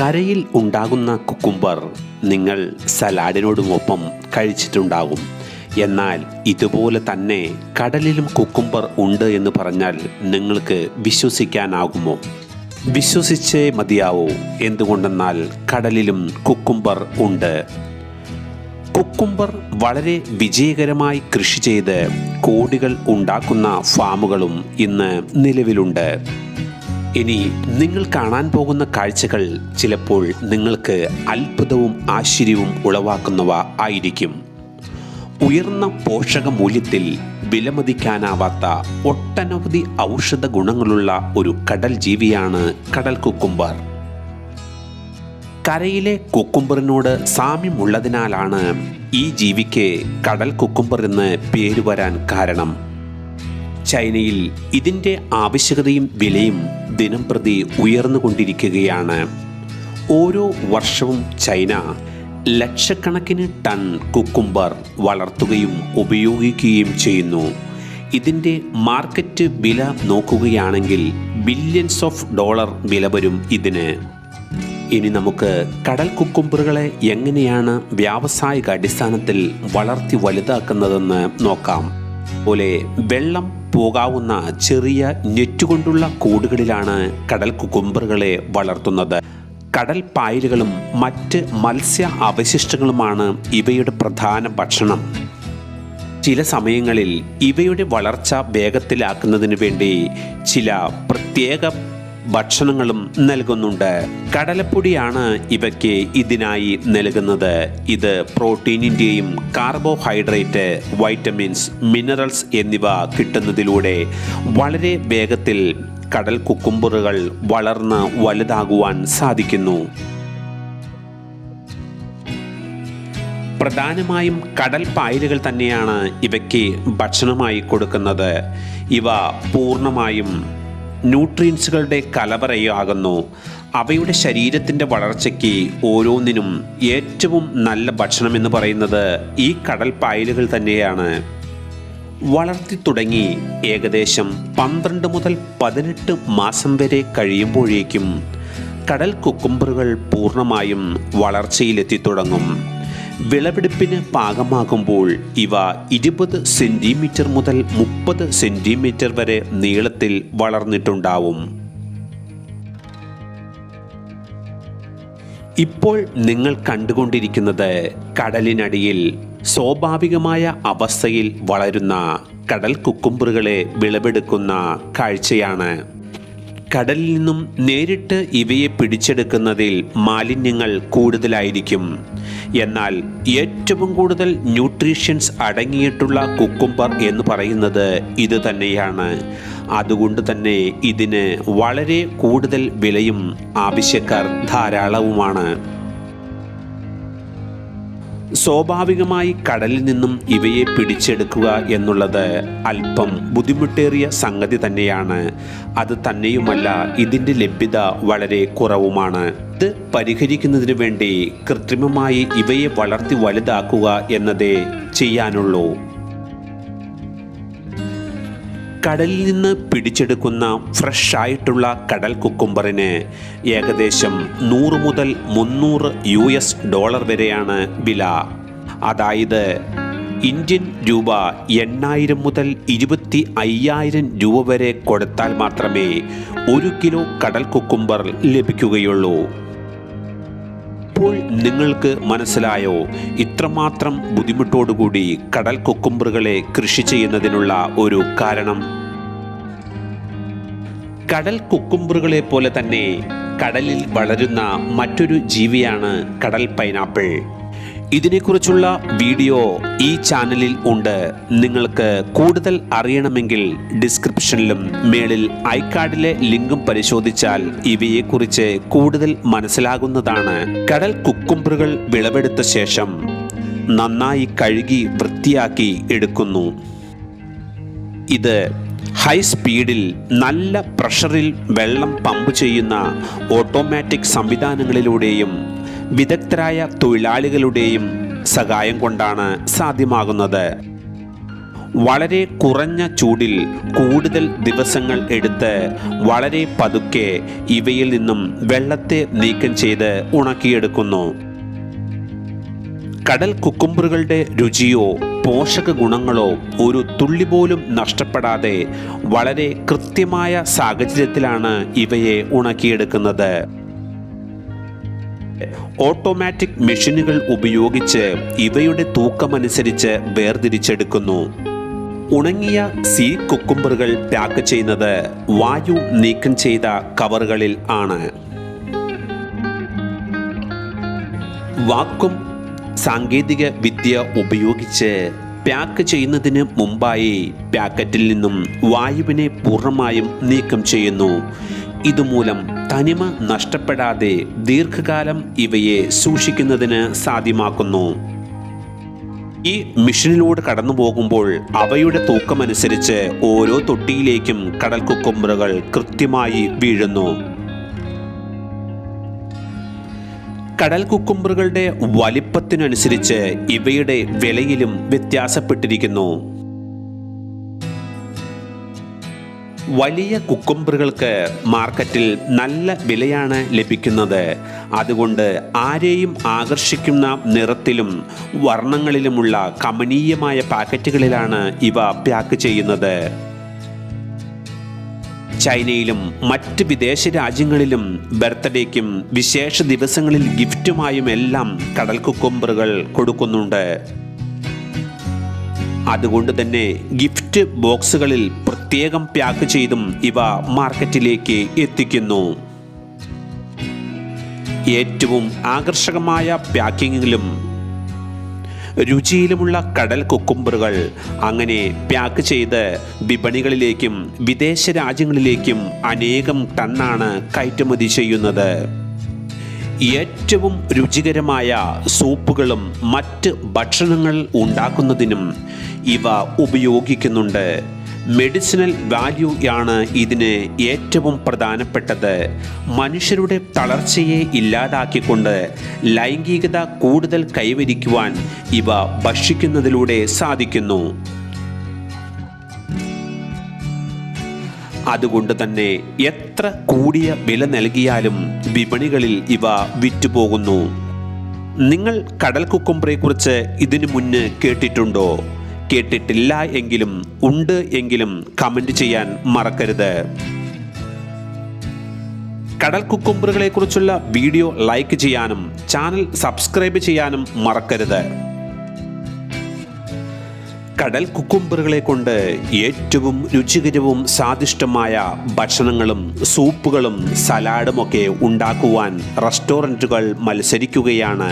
കരയിൽ ഉണ്ടാകുന്ന കുക്കുംബർ നിങ്ങൾ സലാഡിനോടുമൊപ്പം കഴിച്ചിട്ടുണ്ടാകും. എന്നാൽ ഇതുപോലെ തന്നെ കടലിലും കുക്കുംബർ ഉണ്ട് എന്ന് പറഞ്ഞാൽ നിങ്ങൾക്ക് വിശ്വസിക്കാനാകുമോ? വിശ്വസിച്ചേ മതിയാവോ. എന്തുകൊണ്ടെന്നാൽ കടലിലും കുക്കുംബർ ഉണ്ട്. കുക്കുംബർ വളരെ വിജയകരമായി കൃഷി ചെയ്ത് കോടികൾ ഉണ്ടാക്കുന്ന ഫാമുകളും ഇന്ന് നിലവിലുണ്ട്. ഇനി നിങ്ങൾ കാണാൻ പോകുന്ന കാഴ്ചകൾ ചിലപ്പോൾ നിങ്ങൾക്ക് അത്ഭുതവും ആശ്ചര്യവും ഉളവാക്കുന്നവ ആയിരിക്കും. ഉയർന്ന പോഷക മൂല്യത്തിൽ വിലമതിക്കാനാവാത്ത ഒട്ടനവധി ഔഷധ ഗുണങ്ങളുള്ള ഒരു കടൽ ജീവിയാണ് കടൽ കുക്കുംബർ. കരയിലെ കുക്കുംബറിനോട് സാമ്യമുള്ളതിനാലാണ് ഈ ജീവിക്ക് കടൽ കുക്കുംബർ എന്ന് പേര് വരാൻ കാരണം. ചൈനയിൽ ഇതിന്റെ ആവശ്യകതയും വിലയും ദിനം പ്രതി ഉയർന്നുകൊണ്ടിരിക്കുകയാണ്. ഓരോ വർഷവും ചൈന ലക്ഷക്കണക്കിന് ടൺ കുക്കുംബർ വളർത്തുകയും ഉപയോഗിക്കുകയും ചെയ്യുന്നു. ഇതിന്റെ മാർക്കറ്റ് വില നോക്കുകയാണെങ്കിൽ ബില്യൺസ് ഓഫ് ഡോളർ വില വരും ഇതിന്. ഇനി നമുക്ക് കടൽ കുക്കുംബറുകളെ എങ്ങനെയാണ് വ്യാവസായിക അടിസ്ഥാനത്തിൽ വളർത്തി വലുതാക്കുന്നതെന്ന് നോക്കാം. പോലെ വെള്ളം പോകാവുന്ന ചെറിയ നെറ്റ് കൊണ്ടുള്ള കൂടുകളിലാണ് കടൽ കുക്കുംബറുകളെ വളർത്തുന്നത്. കടൽ പായലുകളും മറ്റ് മത്സ്യ അവശിഷ്ടങ്ങളുമാണ് ഇവയുടെ പ്രധാന ഭക്ഷണം. ചില സമയങ്ങളിൽ ഇവയുടെ വളർച്ച വേഗത്തിലാക്കുന്നതിന് വേണ്ടി ചില പ്രത്യേക ഭക്ഷണങ്ങളും നൽകുന്നുണ്ട്. കടലപ്പൊടിയാണ് ഇവയ്ക്ക് ഇതിനായി നൽകുന്നത്. ഇത് പ്രോട്ടീനിന്റെയും കാർബോഹൈഡ്രേറ്റ് വൈറ്റമിൻസ് മിനറൽസ് എന്നിവ കിട്ടുന്നതിലൂടെ വളരെ വേഗത്തിൽ കടൽ കുക്കുംബറുകൾ വളർന്ന് വലുതാകുവാൻ സാധിക്കുന്നു. പ്രധാനമായും കടൽ പായലുകൾ തന്നെയാണ് ഇവയ്ക്ക് ഭക്ഷണമായി കൊടുക്കുന്നത്. ഇവ പൂർണമായും ന്യൂട്രിയൻസുകളുടെ കലവറയാകുന്നു. അവയുടെ ശരീരത്തിന്റെ വളർച്ചയ്ക്ക് ഓരോന്നിനും ഏറ്റവും നല്ല ഭക്ഷണം എന്ന് പറയുന്നത് ഈ കടൽ പായലുകൾ തന്നെയാണ്. വളർത്തി തുടങ്ങി ഏകദേശം പന്ത്രണ്ട് മുതൽ പതിനെട്ട് മാസം വരെ കഴിയുമ്പോഴേക്കും കടൽ കുക്കുംബറുകൾ പൂർണമായും വളർച്ചയിലെത്തി തുടങ്ങും. വിളവെടുപ്പിന് പാകമാകുമ്പോൾ ഇവ ഇരുപത് സെന്റിമീറ്റർ മുതൽ മുപ്പത് സെന്റിമീറ്റർ വരെ നീളത്തിൽ വളർന്നിട്ടുണ്ടാവും. ഇപ്പോൾ നിങ്ങൾ കണ്ടുകൊണ്ടിരിക്കുന്നത് കടലിനടിയിൽ സ്വാഭാവികമായ അവസ്ഥയിൽ വളരുന്ന കടൽ കുക്കുംബറുകളെ വിളവെടുക്കുന്ന കാഴ്ചയാണ്. കടലിൽ നിന്നും നേരിട്ട് ഇവയെ പിടിച്ചെടുക്കുന്നതിൽ മാലിന്യങ്ങൾ കൂടുതലായിരിക്കും. എന്നാൽ ഏറ്റവും കൂടുതൽ ന്യൂട്രീഷ്യൻസ് അടങ്ങിയിട്ടുള്ള കുക്കുംബർ എന്ന് പറയുന്നത് ഇത് തന്നെയാണ്. അതുകൊണ്ട് തന്നെ ഇതിന് വളരെ കൂടുതൽ വിലയും ആവശ്യക്കാർ ധാരാളവുമാണ്. സ്വാഭാവികമായി കടലിൽ നിന്നും ഇവയെ പിടിച്ചെടുക്കുക എന്നുള്ളത് അല്പം ബുദ്ധിമുട്ടേറിയ സംഗതി തന്നെയാണ്. അത് തന്നെയുമല്ല ഇതിന്റെ ലഭ്യത വളരെ കുറവുമാണ്. ഇത് പരിഹരിക്കുന്നതിന് വേണ്ടി കൃത്രിമമായി ഇവയെ വളർത്തി വലുതാക്കുക എന്നതേ ചെയ്യാനുള്ളൂ. കടലിൽ നിന്ന് പിടിച്ചെടുക്കുന്ന ഫ്രഷ് ആയിട്ടുള്ള കടൽ കുക്കുംബറിന് ഏകദേശം നൂറ് മുതൽ മുന്നൂറ് യു എസ് ഡോളർ വരെയാണ് വില. അതായത് ഇന്ത്യൻ രൂപ എണ്ണായിരം മുതൽ ഇരുപത്തി അയ്യായിരം രൂപ വരെ കൊടുത്താൽ മാത്രമേ ഒരു കിലോ കടൽ കുക്കുംബർ ലഭിക്കുകയുള്ളൂ. ഇപ്പോൾ നിങ്ങൾക്ക് മനസ്സിലായോ? ഇത്രമാത്രം ബുദ്ധിമുട്ടോടുകൂടി കടൽ കൊക്കുമ്പറുകളെ കൃഷി ചെയ്യുന്നതിനുള്ള ഒരു കാരണം? കടൽ കൊക്കുമ്പറുകളെ പോലെ തന്നെ കടലിൽ വളരുന്ന മറ്റൊരു ജീവിയാണ് കടൽ പൈനാപ്പിൾ. ഇതിനെക്കുറിച്ചുള്ള വീഡിയോ ഈ ചാനലിൽ ഉണ്ട്. നിങ്ങൾക്ക് കൂടുതൽ അറിയണമെങ്കിൽ ഡിസ്ക്രിപ്ഷനിലും മേളിൽ ഐക്കാർഡിലെ ലിങ്കും പരിശോധിച്ചാൽ ഇവയെക്കുറിച്ച് കൂടുതൽ മനസ്സിലാകുന്നതാണ്. കടൽ കുക്കുംബറുകൾ വിളവെടുത്ത ശേഷം നന്നായി കഴുകി വൃത്തിയാക്കി എടുക്കുന്നു. ഇത് ഹൈ സ്പീഡിൽ നല്ല പ്രഷറിൽ വെള്ളം പമ്പ് ചെയ്യുന്ന ഓട്ടോമാറ്റിക് സംവിധാനങ്ങളിലൂടെയും വിദഗ്ധരായ തൊഴിലാളികളുടെയും സഹായം കൊണ്ടാണ് സാധ്യമാകുന്നത്. വളരെ കുറഞ്ഞ ചൂടിൽ കൂടുതൽ ദിവസങ്ങൾ എടുത്ത് വളരെ പതുക്കെ ഇവയിൽ നിന്നും വെള്ളത്തെ നീക്കം ചെയ്ത് ഉണക്കിയെടുക്കുന്നു. കടൽ കുക്കുമ്പറുകളുടെ രുചിയോ പോഷക ഗുണങ്ങളോ ഒരു തുള്ളി പോലും നഷ്ടപ്പെടാതെ വളരെ കൃത്യമായ സാഹചര്യത്തിലാണ് ഇവയെ ഉണക്കിയെടുക്കുന്നത്. ഓട്ടോമാറ്റിക് മെഷീനുകൾ ഉപയോഗിച്ച് ഇവയുടെ തൂക്കമനുസരിച്ച് വേർതിരിച്ചെടുക്കുന്നു. ഉണങ്ങിയ സീ കുക്കുംബറുകൾ പാക്ക് ചെയ്യുന്നത് വായു നീക്കം ചെയ്ത കവറുകളിൽ ആണ്. വാക്കും സാങ്കേതിക വിദ്യ ഉപയോഗിച്ച് പാക്ക് ചെയ്യുന്നതിന് മുമ്പായി പാക്കറ്റിൽ നിന്നും വായുവിനെ പൂർണമായും നീക്കം ചെയ്യുന്നു. ഇതുമൂലം തനിമ നഷ്ടപ്പെടാതെ ദീർഘകാലം ഇവയെ സൂക്ഷിക്കുന്നതിന് സാധ്യമാക്കുന്നു. ഈ മിഷനിലൂടെ കടന്നു പോകുമ്പോൾ അവയുടെ തൂക്കമനുസരിച്ച് ഓരോ തൊട്ടിയിലേക്കും കടൽ കുക്കുമ്പറുകൾ കൃത്യമായി വീഴുന്നു. കടൽ കുക്കുമ്പറുകളുടെ വലിപ്പത്തിനനുസരിച്ച് ഇവയുടെ വിലയിലും വ്യത്യാസപ്പെട്ടിരിക്കുന്നു. വലിയ കുക്കുംബറുകൾക്ക് മാർക്കറ്റിൽ നല്ല വിലയാണ് ലഭിക്കുന്നത്. അതുകൊണ്ട് ആരെയും ആകർഷിക്കുന്ന നിറത്തിലും വർണങ്ങളിലുമുള്ള കമനീയമായ പാക്കറ്റുകളിലാണ് ഇവ പാക്ക് ചെയ്യുന്നത്. ചൈനയിലും മറ്റ് വിദേശ രാജ്യങ്ങളിലും ബർത്ത്ഡേക്കും വിശേഷ ദിവസങ്ങളിൽ ഗിഫ്റ്റുമായും എല്ലാം കടൽ കുക്കുംബറുകൾ കൊടുക്കുന്നുണ്ട്. അതുകൊണ്ട് തന്നെ ഗിഫ്റ്റ് ബോക്സുകളിൽ പ്രത്യേകം പാക്ക് ചെയ്തും ഇവ മാർക്കറ്റിലേക്ക് എത്തിക്കുന്നു. ഏറ്റവും ആകർഷകമായ പാക്കിങ്ങിലും രുചിയിലുമുള്ള കടൽ കുക്കുംബറുകൾ അങ്ങനെ പാക്ക് ചെയ്ത് വിപണികളിലേക്കും വിദേശ രാജ്യങ്ങളിലേക്കും അനേകം ടണ്ണാണ് കയറ്റുമതി ചെയ്യുന്നത്. ഏറ്റവും രുചികരമായ സൂപ്പുകളും മറ്റ് ഭക്ഷണങ്ങൾ ഉണ്ടാക്കുന്നതിനും ഇവ ഉപയോഗിക്കുന്നുണ്ട്. മെഡിസിനൽ വാല്യൂ ആണ് ഇതിന് ഏറ്റവും പ്രധാനപ്പെട്ടത്. മനുഷ്യരുടെ തളർച്ചയെ ഇല്ലാതാക്കിക്കൊണ്ട് ലൈംഗികത കൂടുതൽ കൈവരിക്കുവാൻ ഇവ ഭക്ഷിക്കുന്നതിലൂടെ സാധിക്കുന്നു. അതുകൊണ്ട് തന്നെ എത്ര കൂടിയ വില നൽകിയാലും വിപണികളിൽ ഇവ വിറ്റുപോകുന്നു. നിങ്ങൾ കടൽ കുക്കുംബറെക്കുറിച്ച് ഇതിനു മുന്ന് കേട്ടിട്ടുണ്ടോ? കേട്ടിട്ടില്ല എങ്കിലും ഉണ്ട് എങ്കിലും കമന്റ് ചെയ്യാൻ മറക്കരുത്. കടൽ കുക്കുമ്പറുകളെ കുറിച്ചുള്ള വീഡിയോ ലൈക്ക് ചെയ്യാനും ചാനൽ സബ്സ്ക്രൈബ് ചെയ്യാനും മറക്കരുത്. കടൽ കുക്കുംബറുകളെ കൊണ്ട് ഏറ്റവും രുചികരവും സ്വാദിഷ്ടമായ ഭക്ഷണങ്ങളും സൂപ്പുകളും സലാഡുമൊക്കെ ഉണ്ടാക്കുവാൻ റെസ്റ്റോറന്റുകൾ മത്സരിക്കുകയാണ്.